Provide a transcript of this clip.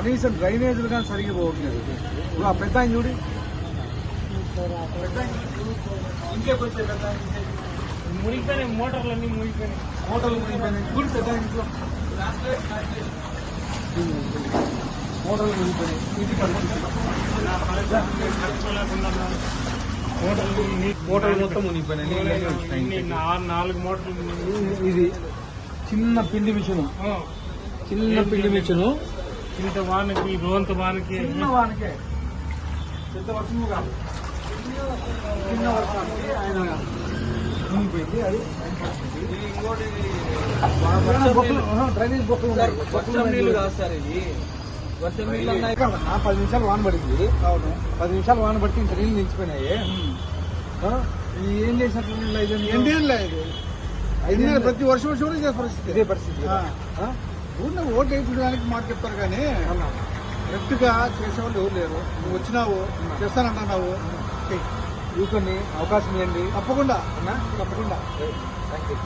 కనీసం డ్రైనేజీలు కానీ సరిగ్గా పోవట్లేదు. ఇప్పుడు ఆ పెద్ద ఆయన చూడి. పెద్ద. మునిగిపోయినాయి మోటార్లన్నీ మునిగిపోయినాయి. మోటార్లు మునిగిపోయినాయి. చూడు పెద్ద ఆయన ఇంట్లో. మోటార్లు మునిగిపోయినాయి. మోటార్లు మోటార్లు మొత్తం మునిగిపోయినాయి. నాలుగు మోటార్లు. ఇది చిన్న పిండి మిషన్. చిన్న పిండి మిషన్. ఇంత వానకి రోంత వానకి చిన్న వానికే పెద్ద వర్షము కాదు చిన్న వర్షానికి ఆయన మునిగిపోయింది అది? డ్రైనేజ్ బొక్కలు వర్షం ఉన్నాయి. కాదు సార్ ఇది వర్షం నీళ్ళు పది నిమిషాలు వాన పడింది అవును పది నిమిషాలు వాన పడితే ఇంత నీళ్ళు నిలిచిపోయినాయి ఏం చేసినట్లు నీళ్ళు ఐదు ఎన్నేళ్ళు లేదు ప్రతి వర్షం వర్షం ఇదే పరిస్థితి. ఇదే పరిస్థితి? ఊరిని ఓటు వేయించడానికి మాట చెప్తారు కానీ అవునా? కరెక్ట్గా చేసేవాళ్ళు ఎవరు లేరు. నువ్వు వచ్చినావు చేస్తానంటున్నావు. కూర్చొని అవకాశం ఇవ్వండి. తప్పకుండా. అన్నా తప్పకుండా. Thank you